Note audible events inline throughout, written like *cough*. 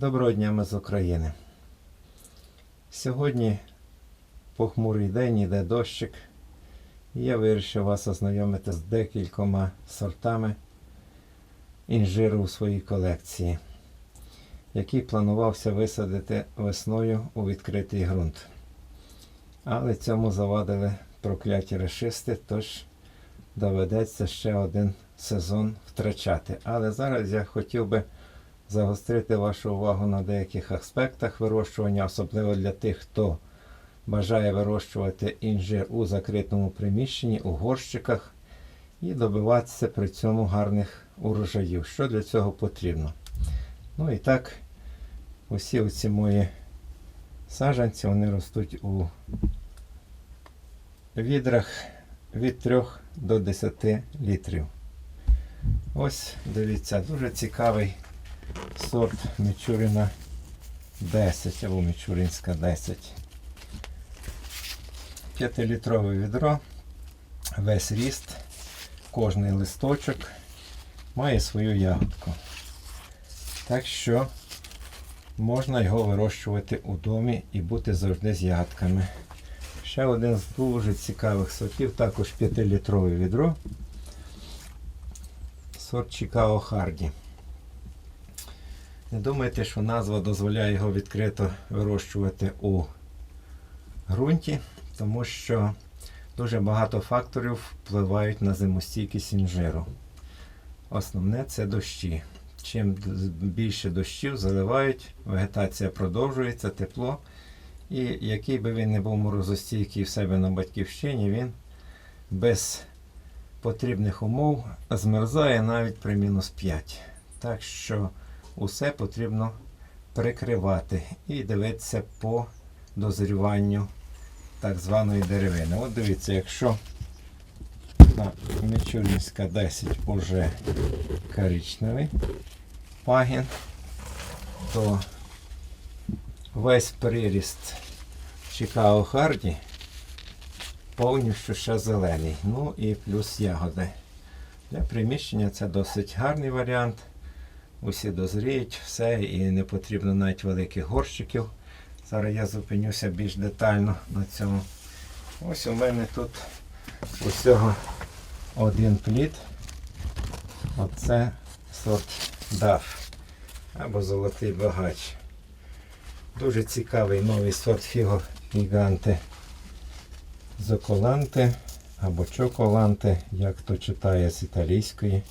Доброго дня ми з України. Сьогодні похмурий день, іде дощик. І я вирішив вас ознайомити з декількома сортами інжиру у своїй колекції, який планувався висадити весною у відкритий ґрунт. Але цьому завадили прокляті решисти, тож доведеться ще один сезон втрачати. Але зараз я хотів би загострити вашу увагу на деяких аспектах вирощування, особливо для тих, хто бажає вирощувати інжир у закритому приміщенні, у горщиках і добиватися при цьому гарних урожаїв. Що для цього потрібно? Ну і так, усі оці мої саджанці вони ростуть у відрах від 3 до 10 літрів. Ось дивіться, дуже цікавий сорт Мічуріна 10 або Мічурінська 10. 5-літрове відро, весь ріст, кожний листочок має свою ягодку. Так що можна його вирощувати у домі і бути завжди з ягодками. Ще один з дуже цікавих сортів, також 5-літрове відро. Сорт Чикаго Харді. Не думайте, що назва дозволяє його відкрито вирощувати у ґрунті, тому що дуже багато факторів впливають на зимостійкість інжиру. Основне це дощі. Чим більше дощів заливають, вегетація продовжується, тепло. І який би він не був морозостійкий в себе на батьківщині, він без потрібних умов змерзає навіть при мінус 5. Так що усе потрібно прикривати і дивитися по дозріванню так званої деревини. От дивіться, якщо Мічурінська 10 уже коричневий пагін, то весь приріст Чикаго Харді повністю ще зелений. Ну і плюс ягоди. Для приміщення це досить гарний варіант. Усі дозріють, все, і не потрібно навіть великих горщиків. Зараз я зупинюся більш детально на цьому. Ось у мене тут усього один плід. Оце сорт даф або золотий багач. Дуже цікавий новий сорт фіго гіганти зоколанти або чоколанти, як то читає з італійської.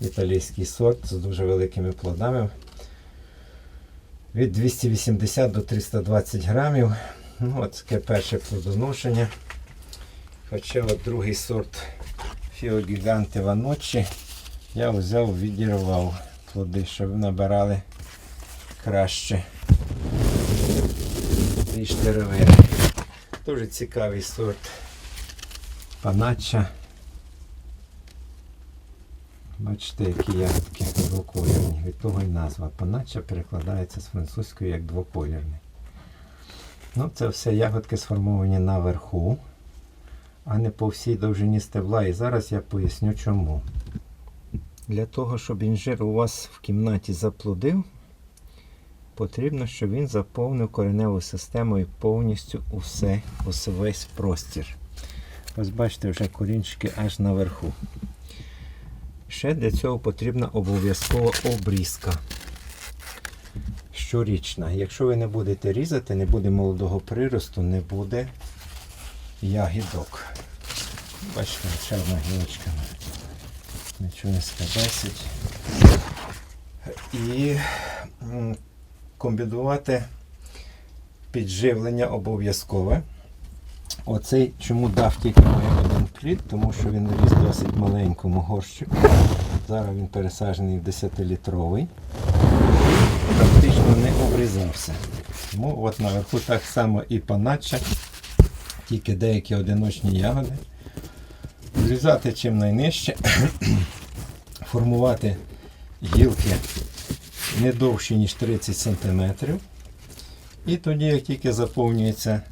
Італійський сорт з дуже великими плодами. Від 280 до 320 грамів. Ну, от таке перше плодоношення. Хоча от другий сорт Фіогіганти Ваночі я взяв, відірвав плоди, щоб набирали краще більш деревини. Дуже цікавий сорт панача. Бачите, які ягодки двокольорні. Від того й назва. Панача перекладається з французької як двокольорний. Ну, це все ягодки сформовані наверху, а не по всій довжині стебла. І зараз я поясню чому. Для того, щоб інжир у вас в кімнаті заплодив, потрібно, щоб він заповнив кореневою системою повністю усе весь простір. Ось бачите, вже корінчики аж наверху. Ще для цього потрібна обов'язкова обрізка. Щорічна. Якщо ви не будете різати, не буде молодого приросту, не буде ягідок. Бачите, ще одна гілочка. Нечунська 10. І комбінувати підживлення обов'язкове. Оцей чому дав тільки має один плід, тому що він ріс досить маленькому горщику. Зараз він пересаджений в 10-літровий. Практично не обрізався. Тому от наверху так само і панача, тільки деякі одиночні ягоди. Зрізати чим найнижче, *coughs* формувати гілки не довші, ніж 30 см. І тоді, як тільки заповнюється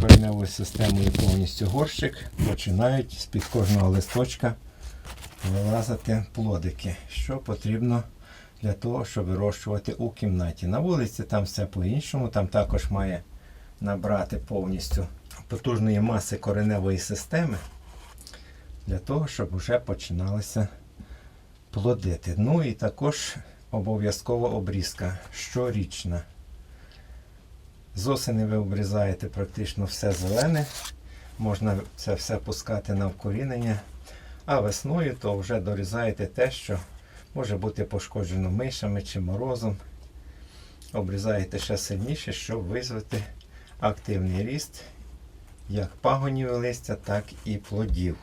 кореневою системою повністю горщик, починають з-під кожного листочка вилазити плодики, що потрібно для того, щоб вирощувати у кімнаті. На вулиці там все по-іншому, там також має набрати повністю потужної маси кореневої системи для того, щоб вже починалося плодити. Ну і також обов'язкова обрізка щорічна. З осени ви обрізаєте практично все зелене, можна це все пускати на вкорінення, а весною то вже дорізаєте те, що може бути пошкоджено мишами чи морозом. Обрізаєте ще сильніше, щоб визвати активний ріст як пагонів листя, так і плодів.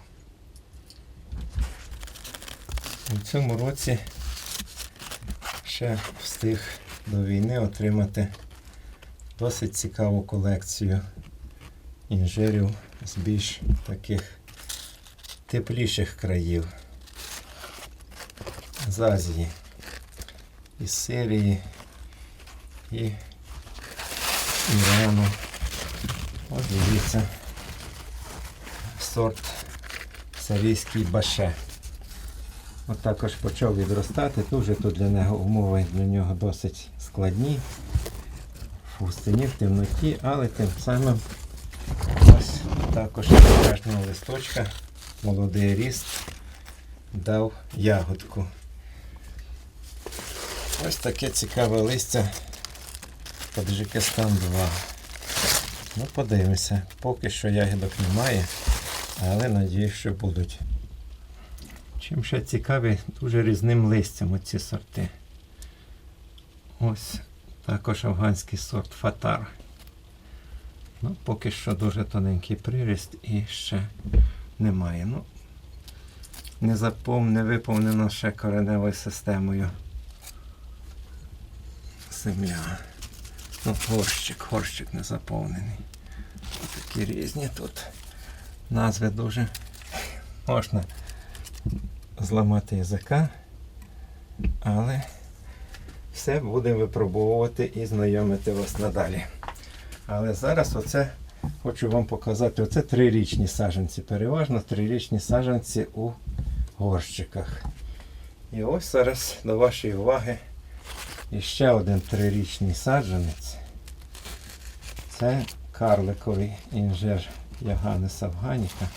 У цьому році ще встиг до війни отримати досить цікаву колекцію інжирів з більш таких тепліших країв з Азії, із Сирії і Ірану. Ось дивіться сорт сирійський баше. От також почав відростати. Дуже тут для нього умови для нього досить складні. Пустині, в темноті, але тим самим ось також з кожного листочка молодий ріст дав ягодку. Ось таке цікаве листя Таджикистан 2. Ну, подивимося. Поки що ягідок немає, але надію, що будуть. Чим ще цікаві, дуже різним листям оці сорти. Ось також афганський сорт Фатар. Ну, поки що дуже тоненький приріст і ще немає. Ну, не запов... не виповнено ще кореневою системою земля. Ну, горщик, горщик не заповнений. Такі різні тут назви дуже можна зламати язика, але все будемо випробовувати і знайомити вас надалі. Але зараз оце хочу вам показати. Оце трирічні саджанці. Переважно трирічні саджанці у горщиках. І ось зараз до вашої уваги іще один трирічний саджанець. Це карликовий інжир Яганес Афганіка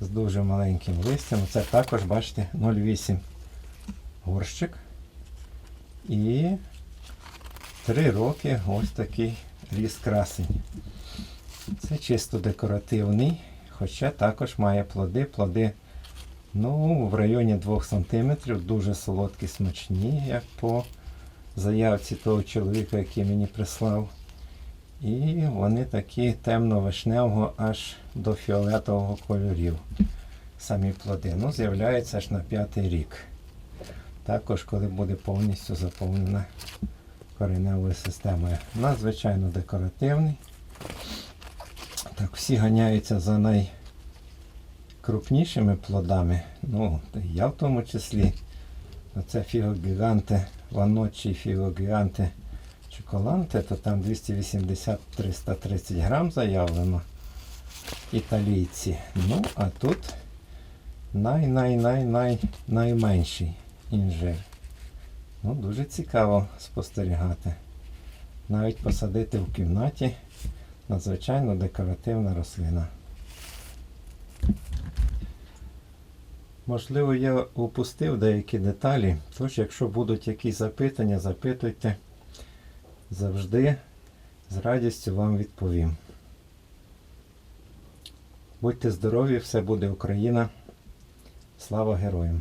з дуже маленьким листям. Це також, бачите, 0,8 горщик. І 3 роки ось такий ліс красень. Це чисто декоративний, хоча також має плоди. Плоди ну, в районі 2 см, дуже солодкі, смачні, як по заявці того чоловіка, який мені прислав. І вони такі темно-вишневого аж до фіолетового кольорів. Самі плоди. Ну, з'являються аж на п'ятий рік. Також, коли буде повністю заповнена кореневою системою. Надзвичайно декоративний. Так, всі ганяються за найкрупнішими плодами. Ну, я в тому числі. Оце фігогіганти, ваночі фігогіганти чоколанти, то там 280-330 грам заявлено. Італійці. Ну, а тут най-най-най-най найменший інжир. Ну, дуже цікаво спостерігати. Навіть посадити в кімнаті надзвичайно декоративна рослина. Можливо, я упустив деякі деталі, тож, якщо будуть якісь запитання, запитуйте. Завжди з радістю вам відповім. Будьте здорові, все буде Україна. Слава героям!